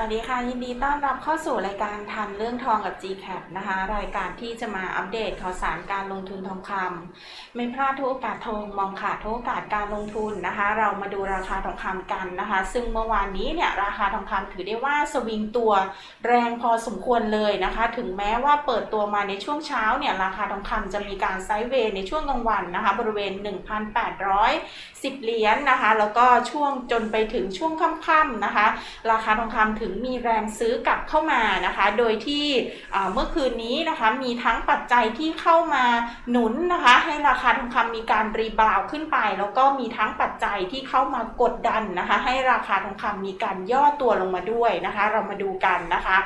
สวัสดีค่ะ ยินดีต้อนรับเข้าสู่รายการทันเรื่องทองกับ GCAP นะคะ รายการที่จะมาอัปเดตข่าวสารการลงทุนทองคำไม่พลาดทุกโอกาสทองมองขาดทุกโอกาสการลงทุนนะคะ เรามาดูราคาทองคำกันนะคะ ซึ่งเมื่อวานนี้เนี่ยราคาทองคำถือได้ว่าสวิงตัวแรงพอสมควรเลยนะคะ ถึงแม้ว่าเปิดตัวมาในช่วงเช้าเนี่ยราคาทองคำจะมีการไซด์เวย์ในช่วงกลางวันนะคะ บริเวณ 1,810 เหรียญนะคะ แล้วก็ช่วงจนไปถึงช่วงค่ำๆนะคะ ราคาทองคำถึงมีแรงซื้อกลับเข้ามานะคะ โดยที่เมื่อคืนนี้นะคะมีทั้งปัจจัยที่เข้ามาหนุนนะคะ ให้ราคาทองคำมีการรีบาวขึ้นไป แล้วก็มีทั้งปัจจัยที่เข้ามากดดันนะคะ ให้ราคาทองคำมีการย่อตัวลงมาด้วยนะคะ เรามาดูกันนะคะ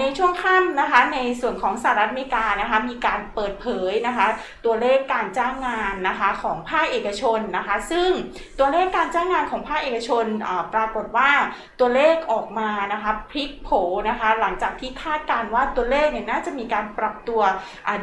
ในช่วงค่ำนะคะในส่วนของสหรัฐอเมริกานะคะมีการเปิดเผยนะคะตัวเลขการจ้างงานนะคะของภาคเอกชนนะคะ ซึ่งตัวเลขการจ้างงานของภาคเอกชนปรากฏว่าตัวเลขออกมานะคะพลิกโผนะคะ หลังจากที่คาดการว่าตัวเลขเนี่ยน่าจะมีการปรับตัว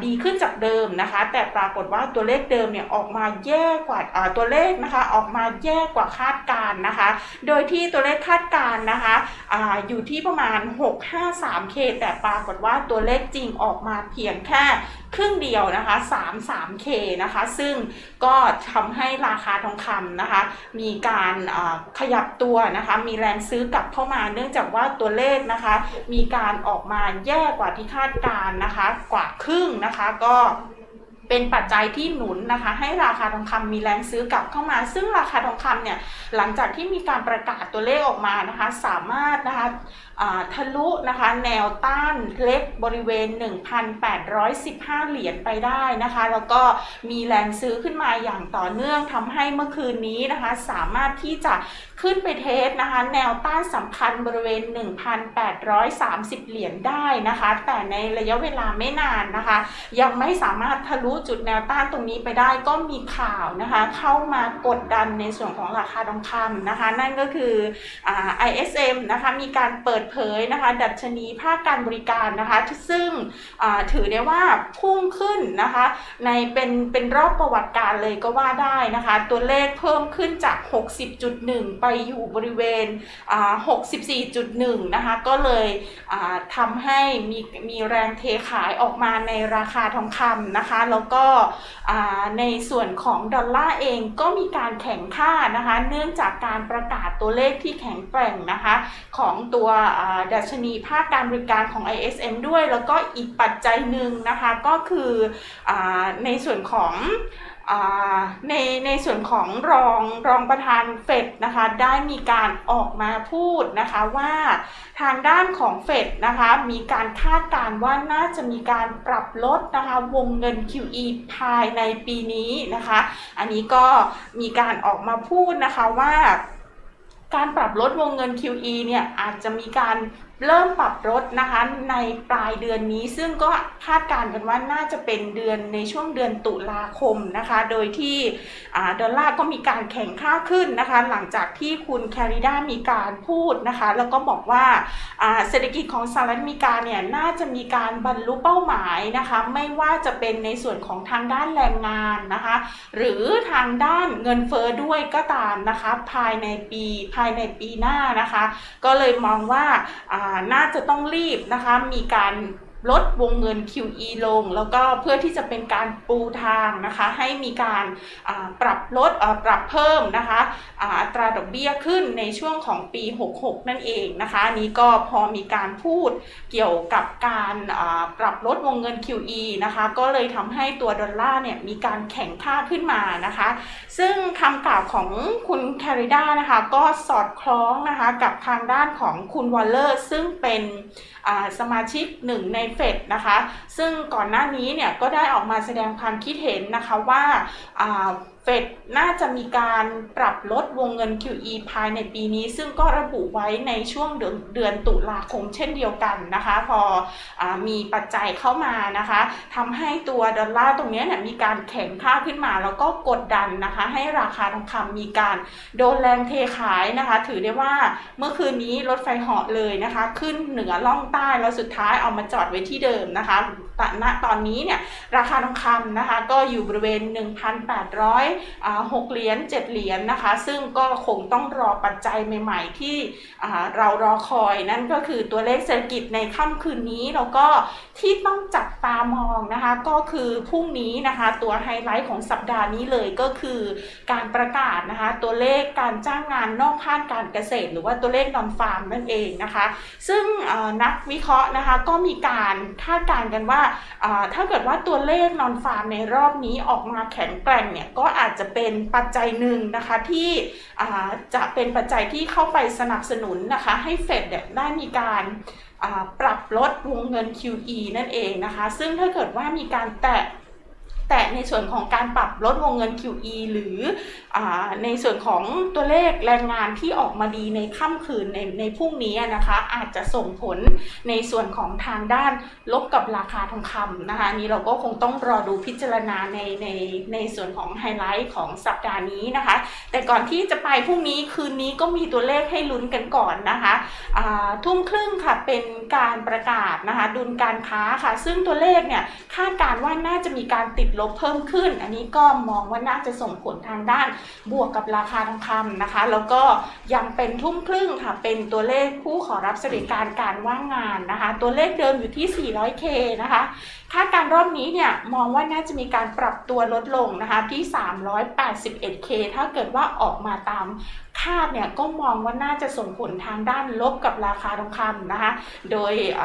ดีขึ้นจากเดิมนะคะ แต่ปรากฏว่าตัวเลขเดิมเนี่ยออกมาแย่กว่าตัวเลขนะคะ ออกมาแย่กว่าคาดการนะคะ โดยที่ตัวเลขคาดการนะคะออยู่ที่ประมาณ 653K แต่ปรากฏว่าตัวเลขจริงออกมาเพียงแค่ ครึ่งเดียวนะคะ 33K นะคะ ซึ่งก็ทำให้ราคาทองคำนะคะ มีการขยับตัวนะคะ มีแรงซื้อกลับเข้ามา เนื่องจากว่าตัวเลขนะคะ มีการออกมาแย่กว่าที่คาดการณ์นะคะ กว่าครึ่งนะคะ ก็เป็นปัจจัยที่หนุนนะคะ ให้ราคาทองคำมีแรงซื้อกลับเข้ามา ซึ่งราคาทองคำเนี่ยหลังจากที่มีการประกาศตัวเลขออกมานะคะ สามารถนะคะ ทะลุนะคะแนวต้านเล็กบริเวณ 1,815 เหรียญไปได้นะคะ แล้วก็มีแรงซื้อขึ้นมาอย่างต่อเนื่องทำให้เมื่อคืนนี้นะคะ สามารถที่จะขึ้นไปเทสนะคะ แนวต้านสำคัญบริเวณ 1,830 เหรียญได้นะคะ แต่ในระยะเวลาไม่นานนะคะ ยังไม่สามารถทะลุจุดแนวต้านตรงนี้ไปได้ก็มีข่าวนะคะ เข้ามากดดันในส่วนของราคาทองคำนะคะ นั่นก็คืออ่า ISM นะคะมีการเปิดเผยนะคะ ดัชนีภาคการบริการนะคะ ซึ่งอ่าถือได้ว่าพุ่งขึ้นนะคะ ในเป็นเป็นรอบประวัติการเลยก็ว่าได้นะคะ ตัวเลขเพิ่มขึ้นจาก 60.1 ไปอยู่บริเวณอ่า64.1 นะคะ ก็เลยทำให้มีมีแรงเทขายออกมาในราคาทองคำนะคะ แล้วก็ในส่วนของดอลลาร์เองก็มีการแข่งค่านะคะ เนื่องจากการประกาศตัวเลขที่แข็งแกร่งนะคะ ของตัวดัชนีภาคการบริการของ ISM ด้วย แล้วก็อีกปัจจัยหนึ่งนะคะก็คืออในส่วนของอในในส่วนของรองรองประธานเฟดนะคะได้มีการออกมาพูดนะคะว่าทางด้านของเฟดนะคะมีการคาดการณ์ว่าน่าจะมีการปรับลดนะคะวงเงิน QE ภายในปีนี้นะคะ อันนี้ก็มีการออกมาพูดนะคะว่า การปรับลดวงเงิน QE เนี่ยอาจจะมีการ เริ่มปรับลดนะคะในปลายเดือนนี้ ซึ่งก็คาดการณ์กันว่าน่าจะเป็นเดือนในช่วงเดือนตุลาคมนะคะ โดยที่ดอลลาร์ก็มีการแข่งค่าขึ้นนะคะ หลังจากที่คุณแคริด้ามีการพูดนะคะ แล้วก็บอกว่าเศรษฐกิจของสหรัฐอเมริกาเนี่ยน่าจะมีการบรรลุเป้าหมายนะคะ ไม่ว่าจะเป็นในส่วนของทางด้านแรงงานนะคะ หรือทางด้านเงินเฟอ้อด้วยก็ตามนะคะ ภายในปีภายในปีหน้านะคะ ก็เลยมองว่าอ่าน่าจะต้องรีบนะคะมีการ ลดวงเงิน QE ลง แล้วก็เพื่อที่จะเป็นการปูทางนะคะ ให้มีการปรับลดปรับเพิ่มนะคะอัตราดอกเบี้ยขึ้นในช่วงของปี 66 นั่นเองนะคะนนี้ก็พอมีการพูดเกี่ยวกับการปรับลดวงเงิน QE นะคะก็เลยทำให้ตัวดอลลาร์เนี่ยมีการแข็งค่าขึ้นมานะคะ ซึ่งคำกล่าวของคุณแคริด้านะคะก็สอดคล้องนะคะกับทางด้านของคุณวอลเลอร์ซึ่งเป็นสมาชิกหนึ่งในเฟดนะคะ ซึ่งก่อนหน้านี้เนี่ยก็ได้ออกมาแสดงความคิดเห็นนะคะว่าเฟดน่าจะมีการปรับลดวงเงิน QE ภายในปีนี้ ซึ่งก็ระบุไว้ในช่วงเดือนเดือนตุลาคมเช่นเดียวกันนะคะ พออมีปัจจัยเข้ามานะคะทำให้ตัวดอลลาร์ตรงนี้เนี่ยมีการแข็งค่าขึ้นมา แล้วก็กดดันนะคะ ให้ราคาทองคำมีการโดนแรงเทขายนะคะ ถือได้ว่าเมื่อคืนนี้รถไฟเหาะเลยนะคะ ขึ้นเหนือล่องใต้แล้วสุดท้ายเอามาจอดไว้ที่เดิมนะคะ ณตอนนี้เนี่ยราคาทองคำนะคะก็อยู่บริเวณ 1,800หกเหรียญเจ็ดเหรียญนะคะ ซึ่งก็คงต้องรอปัจจัยใหม่ ๆ ที่เรารอคอยนั่นก็คือตัวเลขเศรษฐกิจในค่ำคืนนี้ แล้วก็ที่ต้องจับตามองนะคะก็คือพรุ่งนี้นะคะตัวไฮไลท์ของสัปดาห์นี้เลยก็คือการประกาศนะคะตัวเลขการจ้างงานนอกภาคการเกษตร หรือว่าตัวเลขนอนฟาร์มนั่นเองนะคะ ซึ่งนักวิเคราะห์นะคะก็มีการคาดการณ์กันว่าถ้าเกิดว่าตัวเลขนอนฟาร์มในรอบนี้ออกมาแข็งแกร่งเนี่ยก็อาจจะเป็นปัจจัยหนึ่งนะคะที่จะเป็นปัจจัยที่เข้าไปสนับสนุนนะคะให้เฟดเนได้มีการปรับลดวงเงิน QE นั่นเองนะคะ ซึ่งถ้าเกิดว่ามีการแตะ แต่ในส่วนของการปรับลดวงเงิน QE หรืออในส่วนของตัวเลขแรงงานที่ออกมาดีในค่ำคืนในในพรุ่งนี้นะคะ อาจจะส่งผลในส่วนของทางด้านลบกับราคาทองคำนะคะนี้เราก็คงต้องรอดูพิจารณาในในในส่วนของไฮไลท์ของสัปดาห์นี้นะคะ แต่ก่อนที่จะไปพรุ่งนี้คืนนี้ก็มีตัวเลขให้ลุ้นกันก่อนนะคะทุ่มครึ่งค่ะเป็นการประกาศนะคะดุลการค้าค่ะ ซึ่งตัวเลขเนี่ยคาดการณ์ว่าน่าจะมีการติดลบเพิ่มขึ้น อันนี้ก็มองว่าน่าจะส่งผลทางด้านบวกกับราคาทองคำนะคะ แล้วก็ยังเป็นทุ่มครึ่งค่ะ เป็นตัวเลขผู้ขอรับสวัสดิการการว่างงานนะคะ ตัวเลขเดิมอยู่ที่ 400K นะคะคาดการรอบนี้เนี่ยมองว่าน่าจะมีการปรับตัวลดลงนะคะที่ 381K ถ้าเกิดว่าออกมาตาม คาดเนี่ยก็มองว่าน่าจะส่งผลทางด้านลบกับราคาทองคำนะคะ โดยเ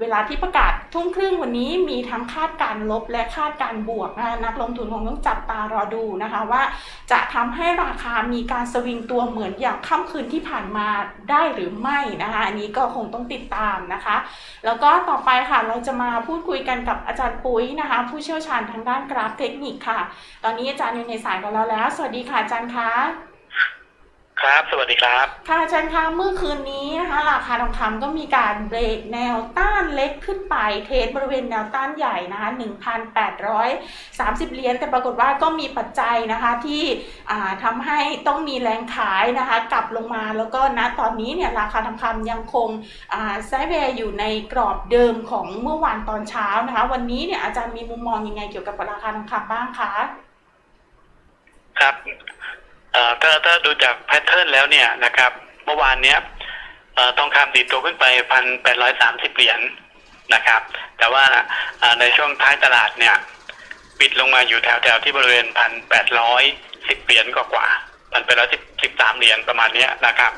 เวลาที่ประกาศทุ่มครึ่งวันนี้มีทั้งคาดการลบและคาดการบวกนะคะนักลงทุนคงต้องจับตารอดูนะคะว่า จะทำให้ราคามีการสวิงตัวเหมือนอย่างค่ำคืนที่ผ่านมาได้หรือไม่นะคะอันนี้ก็คงต้องติดตามนะคะ แล้วก็ต่อไปค่ะเราจะมาพูดคุยกันกับอาจารย์ปุ้ยนะคะ ผู้เชี่ยวชาญทางด้านกราฟเทคนิคค่ะ ตอนนี้อาจารย์อยู่ในสายกับเราแล้ว สวัสดีค่ะอาจารย์คะ ครับ สวัสดีครับ ค่ะอาจารย์คะเมื่อคืนนี้นะคะราคาทองคำก็มีการเบรกแนวต้านเล็กขึ้นไปเทสบริเวณแนวต้านใหญ่นะคะ1,830 เหรียญแต่ปรากฏว่าก็มีปัจจัยนะคะที่อ่าทำให้ต้องมีแรงขายนะคะกลับลงมาแล้วก็ณตอนนี้เนี่ยราคาทองคำยังคงอ่าไซด์เวย์อยู่ในกรอบเดิมของเมื่อวานตอนเช้านะคะ วันนี้เนี่ยอาจารย์มีมุมมองยังไงเกี่ยวกับราคาทองคำบ้างคะครับเอ่อ ถ้าถ้าดูจากแพทเทิร์นแล้วเนี่ยนะครับ เมื่อวานเนี้ยอทองคำดีดตัวขึ้นไปพันแปดร้อยสามสิบเหรียญนะครับ แต่ว่าในช่วงท้ายตลาดเนี่ยปิดลงมาอยู่แถวแถวที่บริเวณพันแปดร้อยสิบเหรียญกว่าพันแปดร้อยสิบสิบสามเหรียญประมาณเนี้ยนะครับ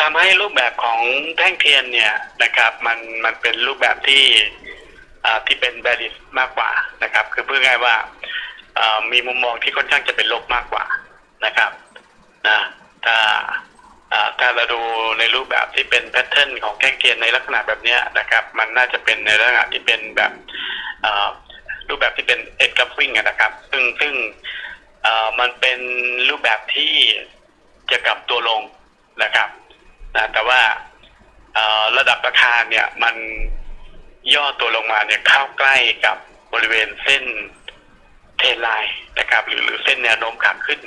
ทำให้รูปแบบของแท่งเทียนเนี่ยนะครับมันมันเป็นรูปแบบที่ที่เป็นแบริสมากกว่านะครับ คือพูดง่ายว่ามีมุมมองที่ค่อนข้างจะเป็นลบมากกว่า นะครับนะถ้าถ้าเราดูในรูปแบบที่เป็นแพทเทิร์นของแท่งเทียนในลักษณะแบบนี้นะครับ มันน่าจะเป็นในลักษณะที่เป็นแบบรูปแบบที่เป็นเอ็ดกับวิ่งนะครับ ซึ่งซึ่งมันเป็นรูปแบบที่จะกลับตัวลงนะครับนะแต่ว่าระดับราคาเนี่ยมันย่อตัวลงมาเนี่ยเข้าใกล้กับบริเวณเส้นเทนไลน์นะครับ หรือหรือเส้นแนวโน้มขาขึ้น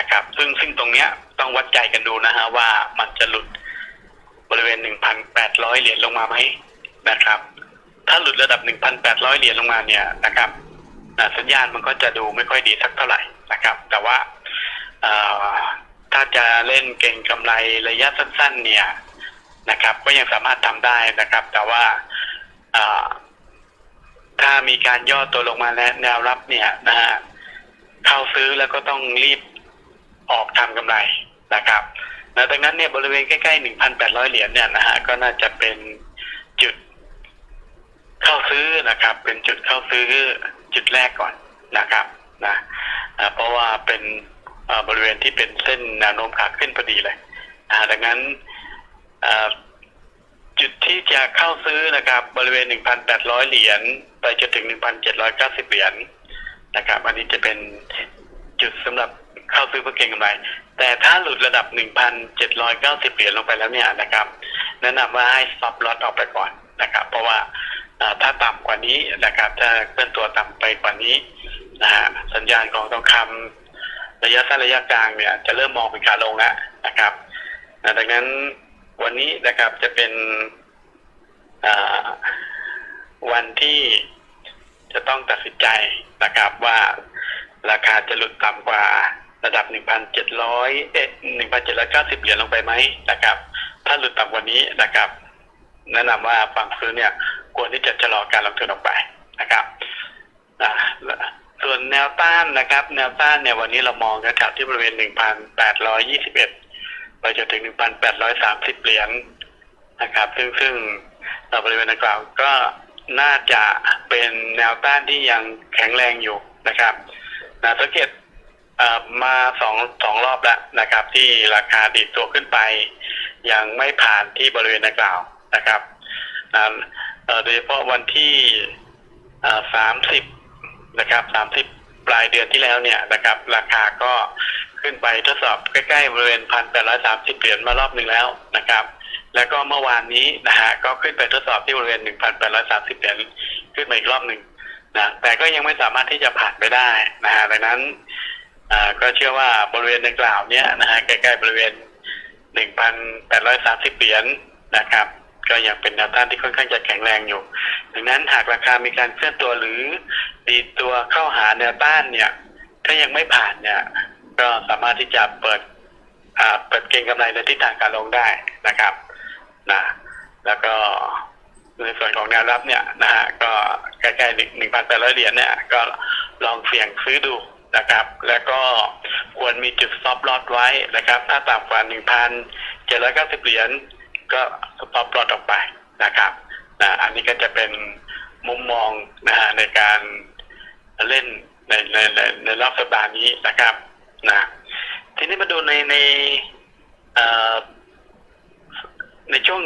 นะครับ ซึ่งซึ่งตรงเนี้ยต้องวัดใจกันดูนะฮะว่ามันจะหลุดบริเวณ 1,800 เหรียญลงมาไหมนะครับ ถ้าหลุดระดับ 1,800 เหรียญลงมาเนี่ยนะครับสัญญาณมันก็จะดูไม่ค่อยดีสักเท่าไหร่นะครับ แต่ว่าถ้าจะเล่นเก่งกำไรระยะสั้น ๆ เนี่ยนะครับ ก็ยังสามารถทำได้นะครับ แต่ว่าถ้ามีการย่อตัวลงมาและแนวรับเนี่ยนะฮะเข้าซื้อแล้วก็ต้องรีบ ออกทำกำไรนะครับนะดังนั้นเนี่ยบริเวณใกล้ๆ 1,800 เหรียญเนี่ยนะฮะก็น่าจะเป็นจุดเข้าซื้อนะครับ เป็นจุดเข้าซื้อจุดแรกก่อนนะครับนะเพราะว่าเป็นบริเวณที่เป็นเส้นแนวโน้มขาขึ้นพอดีเลยดังนั้นจุดที่จะเข้าซื้อนะครับ บริเวณ 1,800 เหรียญไปจนถึง 1,790 เหรียญนะครับ อันนี้จะเป็นจุดสำหรับ เข้าซื้อเพื่อเก็งกำไร แต่ถ้าหลุดระดับ 1,790 เหรียญลงไปแล้วเนี่ยนะครับ แนะนำว่าให้ stop loss ออกไปก่อนนะครับ เพราะว่าถ้าต่ำกว่านี้นะครับ ถ้าเคลื่อนตัวต่ำไปกว่านี้นะฮะสัญญาณของทองคำระยะสั้นระยะกลางเนี่ยจะเริ่มมองเป็นขาลงแล้วนะครับนะดังนั้นวันนี้นะครับจะเป็นวันที่จะต้องตัดสินใจนะครับว่าราคาจะหลุดต่ำกว่า ระดับ 1,700 เอ๊ะ1,790 เหรียญลงไปไหมนะครับ ถ้าหลุดต่ำกว่านี้นะครับ แนะนำว่าฝั่งซื้อเนี่ยควรที่จะชะลอการลงทุนออกไปนะครับอ่าส่วนแนวต้านนะครับ แนวต้านเนี่ยวันนี้เรามองกันแถวที่บริเวณ 1,821 ไปจนถึง 1,830 เหรียญนะครับ ซึ่งซึ่งเอ่อบริเวณดังกล่าวก็น่าจะเป็นแนวต้านที่ยังแข็งแรงอยู่นะครับนะสังเกต มาสองสองรอบแล้วนะครับ ที่ราคาดิดตัวขึ้นไป ยังไม่ผ่านที่บริเวณดังกล่าวนะครับนะโดยเฉพาะวันที่สามสิบนะครับสามสิบปลายเดือนที่แล้วเนี่ยนะครับ ราคาก็ขึ้นไปทดสอบใกล้ๆบริเวณพันแปดร้อยสามสิบเหรียญมารอบหนึ่งแล้วนะครับ แล้วก็เมื่อวานนี้นะฮะก็ขึ้นไปทดสอบที่บริเวณหนึ่งพันแปดร้อยสามสิบเหรียญขึ้นมาอีกรอบหนึ่งนะแต่ก็ยังไม่สามารถที่จะผ่านไปได้นะฮะดังนั้น ก็เชื่อว่าบริเวณดังกล่าวเนี้ยนะฮะใกล้ๆบริเวณ 1,830 เหรียญนะครับ ก็ยังเป็นแนวต้านที่ค่อนข้างจะแข็งแรงอยู่ ดังนั้นหากราคามีการเคลื่อนตัวหรือดีตัวเข้าหาแนวต้านเนี่ยถ้ายังไม่ผ่านเนี่ยก็สามารถที่จะเปิดเปิดเก็งกำไรในทิศทางการลงได้นะครับนะแล้วก็ในส่วนของแนวรับเนี่ยนะฮะก็ใกล้ๆ1,800เหรียญเนี่ยก็ลองเสี่ยงซื้อดู นะครับ แล้วก็ควรมีจุด stop loss ไว้นะครับ ถ้าต่ำกว่า1,790เจ็ดร้อยเก้าสิบเหรียญก็ stop loss ออกไปนะครับนะอันนี้ก็จะเป็นมุมมองนะฮะในการเล่นในในในในรอบสัปดาห์นี้นะครับนะทีนี้มาดูในในในช่วง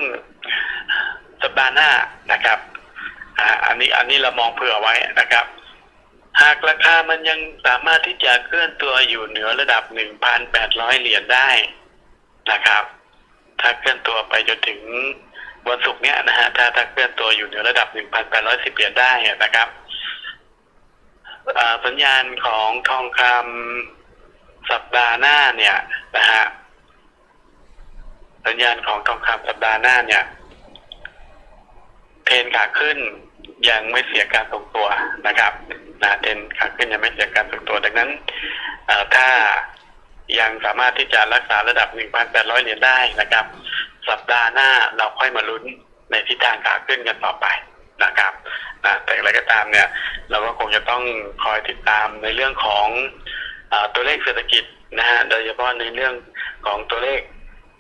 สัปดาห์หน้านะครับอ่าอันนี้อันนี้เรามองเผื่อไว้นะครับ หากราคามันยังสามารถที่จะเคลื่อนตัวอยู่เหนือระดับ 1,800 เหรียญได้นะครับ ถ้าเคลื่อนตัวไปจนถึงวันศุกร์เนี้ยนะฮะถ้าถ้าเคลื่อนตัวอยู่เหนือระดับ 1,810 เหรียญได้นะครับสัญญาณของทองคำสัปดาห์หน้าเนี่ยนะฮะสัญญาณของทองคำสัปดาห์หน้าเนี่ย เทรนขาขึ้นยังไม่เสียการทรงตัวนะครับ นะเทรนขาขึ้นยังไม่เสียการทรงตัวดังนั้นถ้ายังสามารถที่จะรักษาระดับ 1,800 เหรียญได้นะครับ สัปดาห์หน้าเราค่อยมาลุ้นในทิศทางขาขึ้นกันต่อไปนะครับนะแต่อย่างไรก็ตามเนี่ยเราก็คงจะต้องคอยติดตามในเรื่องของอตัวเลขเศรษฐกิจนะฮะโดยเฉพาะในเรื่องของตัวเลข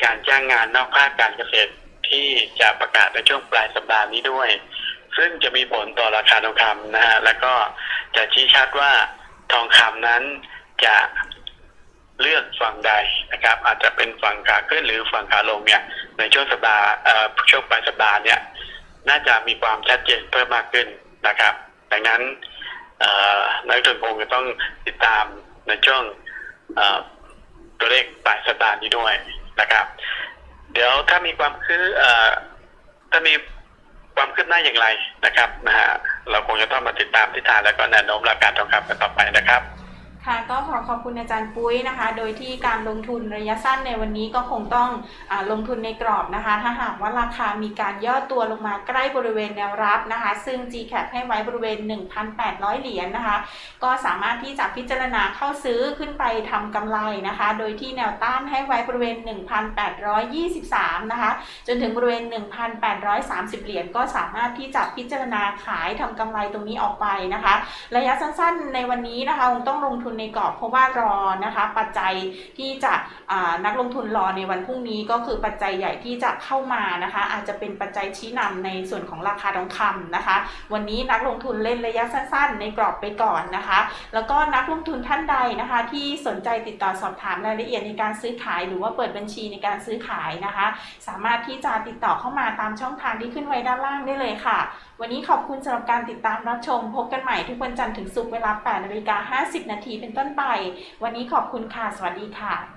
การจ้างงานนอกภาคการเกษตรที่จะประกาศในช่วงปลายสัปดาห์นี้ด้วย ซึ่งจะมีผลต่อราคาทองคำนะฮะแล้วก็ จะชี้ชัดว่าทองคำนั้นจะเลือกฝั่งใดนะครับ อาจจะเป็นฝั่งขาขึ้นหรือฝั่งขาลงเนี่ย ในช่วงสัปดาห์ช่วงปลายสัปดาห์เนี่ย น่าจะมีความชัดเจนเพิ่มมากขึ้นนะครับ ดังนั้นนักลงทุนคงจะต้องติดตามในช่วงตัวเลขปลายสัปดาห์นี้ด้วยนะครับ เดี๋ยวถ้ามีความคืบเอ่อถ้ามี ความคืบหน้าอย่างไรนะครับนะฮะเราคงจะต้องมาติดตามทิศทางแล้วก็แนวโน้มราคาทองคำกันต่อไปนะครับ ค่ะก็ขอขอบคุณอาจารย์ปุ้ยนะคะ โดยที่การลงทุนระยะสั้นในวันนี้ก็คงต้องอลงทุนในกรอบนะคะ ถ้าหากว่าราคามีการย่อตัวลงมาใกล้บริเวณแนวรับนะคะ ซึ่ง GCAP ให้ไว้บริเวณ 1,800 เหรียญนะคะ ก็สามารถที่จะพิจารณาเข้าซื้อขึ้นไปทำกำไรนะคะ โดยที่แนวต้านให้ไว้บริเวณ 1,823 นะคะ จนถึงบริเวณ 1,830 เหรียญก็สามารถที่จะพิจารณาขายทำกำไรตรงนี้ออกไปนะคะ ระยะสั้นๆ ในวันนี้นะคะคงต้องลงทุนในกรอบ เพราะว่ารอนะคะ ปัจจัยที่จะนักลงทุนรอในวันพรุ่งนี้ก็คือปัจจัยใหญ่ที่จะเข้ามานะคะ อาจจะเป็นปัจจัยชี้นำในส่วนของราคาทองคำนะคะ วันนี้นักลงทุนเล่นระยะสั้น ๆ ในกรอบไปก่อนนะคะ แล้วก็นักลงทุนท่านใดนะคะ ที่สนใจติดต่อสอบถามรายละเอียดในการซื้อขาย หรือว่าเปิดบัญชีในการซื้อขายนะคะ สามารถที่จะติดต่อเข้ามาตามช่องทางที่ขึ้นไว้ด้านล่างได้เลยค่ะวันนี้ขอบคุณสำหรับการติดตามรับชม พบกันใหม่ทุกวันจันทร์ถึงศุกร์เวลา8นาฬิกา50 นาทีเป็นต้นไป วันนี้ขอบคุณค่ะ สวัสดีค่ะ